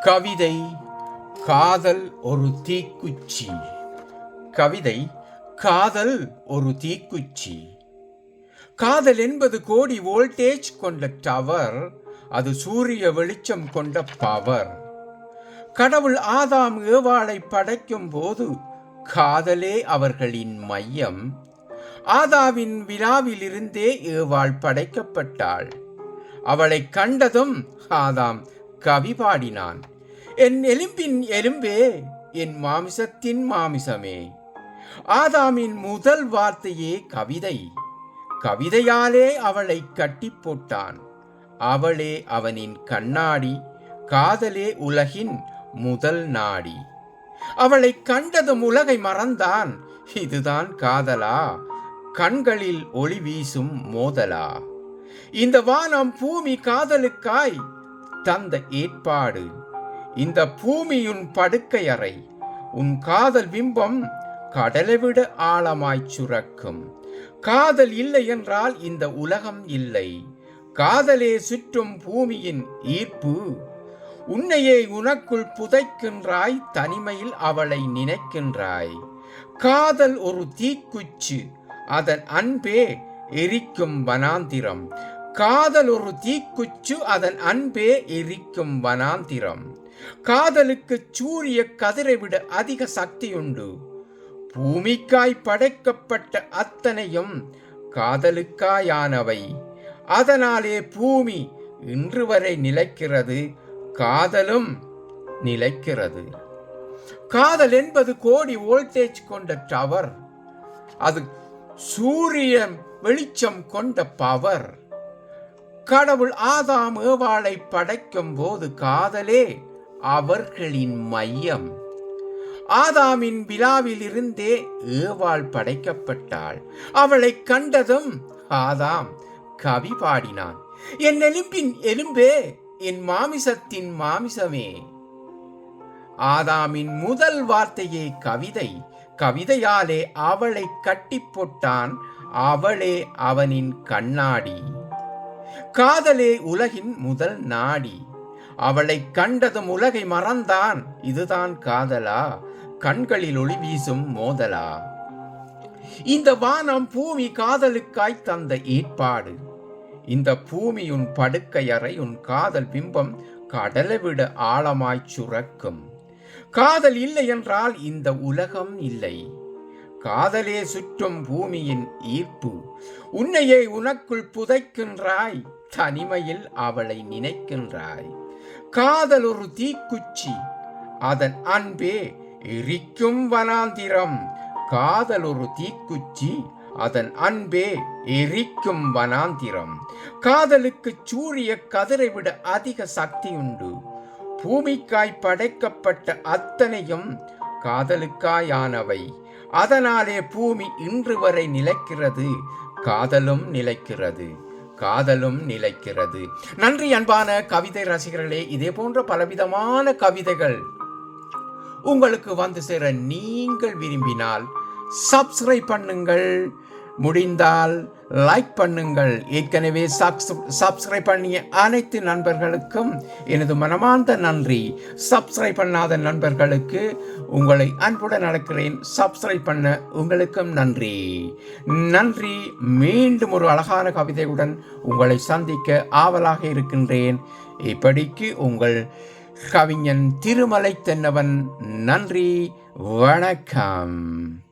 கவிதை காதல் ஒரு தீக்குச்சி. கவிதை காதல் ஒரு தீக்குச்சி. காதல் என்பது கோடி வோல்டேஜ் கொண்ட டவர் அது சூரிய வெளிச்சம் கொண்ட பவர் கடவுள் ஆதாம் ஏவாளை படைக்கும் போது காதலே அவர்களின் மையம். ஆதாவின் விழாவிலிருந்தே ஏவாள் படைக்கப்பட்டாள். அவளை கண்டதும் ஆதாம் கவி பாடினான் என் எலும்பின் எலும்பே என் மாமிசத்தின் மாமிசமே. ஆதாமின் முதல் வார்த்தையே கவிதை. கவிதையாலே அவளை கட்டி போட்டான். அவளே அவனின் கண்ணாடி காதலே உலகின் முதல் நாடி. அவளை கண்டதும் உலகை மறந்தான். இதுதான் காதலா? கண்களில் ஒளி வீசும் மோதலா? இந்த வானம் பூமி காதலுக்காய் தந்த ஏற்பாடு. இந்த பூமியுன் படுக்கை அறை உன் காதல் பிம்பம் கடலை விட ஆழமாய் சுரக்கும். காதல் இல்லை என்றால் இந்த உலகம் இல்லை. காதலே சுற்றும் பூமியின் ஈர்ப்பு. உன்னையே உனக்குள் புதைக்கின்றாய் தனிமையில் அவளை நினைக்கின்றாய். காதல் ஒரு தீக்குச்சு அதன் அன்பே எரிக்கும் வனாந்திரம். காதல் ஒரு தீக்குச்சு அதன் அன்பே எரிக்கும் வனாந்திரம். காதலுக்கு சூரிய கதிரை விட அதிக சக்தியுண்டு. பூமிக்காய் படைக்கப்பட்ட அத்தனையும் காதலுக்காயானவை. அதனாலே பூமி இன்று வரை நிலைக்கிறது காதலும் நிலைக்கிறது. காதல் என்பது கோடி வோல்டேஜ் கொண்ட டவர். அது சூரிய வெளிச்சம் கொண்ட பவர். கடவுள் ஆதாம் ஏவாளை படைக்கும் போது காதலே அவர்களின் மையம். ஆதாமின் விழாவிலிருந்தே ஏவாள் படைக்கப்பட்டாள். அவளை கண்டதும் ஆதாம் கவி பாடினான். என் எலும்பின் எலும்பே என் மாமிசத்தின் மாமிசமே. ஆதாமின் முதல் வார்த்தையே கவிதை. கவிதையாலே அவளை கட்டி போட்டான். அவளே அவனின் கண்ணாடி. காதலே உலகின் முதல் நாடி. அவளை கண்டதும் உலகை மறந்தான். இதுதான் காதலா? கண்களில் ஒளி வீசும் மோதலா? இந்த வானம் பூமி காதலுக்காய் தந்த ஏற்பாடு. இந்த பூமியுன் படுக்கை அறை உன் காதல் பிம்பம் கடலை விட ஆழமாய் சுரக்கும். காதல் இல்லை என்றால் இந்த உலகம் இல்லை. காதலே சுற்றும் பூமியின் ஈர்ப்பு. உன்னையே உனக்குள் புதைக்கின்றாய் தனிமையில் அவளை நினைக்கின்றாய். காதல் ஒரு தீக்குச்சி அதன் அன்பே எரிக்கும் வனாந்திரம். காதல் ஒரு தீக்குச்சி அதன் அன்பே எரிக்கும் வனாந்திரம். காதலுக்கு சூரிய கதிரை விட அதிக சக்தி உண்டு. பூமிக்காய் படைக்கப்பட்ட அத்தனையும் காதலுக்காயானவை. அதனாலே பூமி இன்று வரை நிலைக்கிறது. காதலும் நிலைக்கிறது. காதலும் நிலைக்கிறது. நன்றி அன்பான கவிதை ரசிகர்களே இதே போன்ற பலவிதமான கவிதைகள் உங்களுக்கு வந்து சேர நீங்கள் விரும்பினால் சப்ஸ்கிரைப் பண்ணுங்கள். முடிந்தால் லைக் பண்ணுங்கள். ஏற்கனவே சப்ஸ்கிரைப் பண்ணிய அனைத்து நண்பர்களுக்கும் எனது மனமார்ந்த நன்றி. சப்ஸ்கிரைப் பண்ணாத நண்பர்களுக்கு உங்களை அன்புடன் நடக்கிறேன் சப்ஸ்கிரைப் பண்ண உங்களுக்கும் நன்றி. நன்றி. மீண்டும் ஒரு அழகான கவிதையுடன் உங்களை சந்திக்க ஆவலாக இருக்கின்றேன். இப்படிக்கு உங்கள் கவிஞன் திருமலை தென்னவன் நன்றி. வணக்கம்.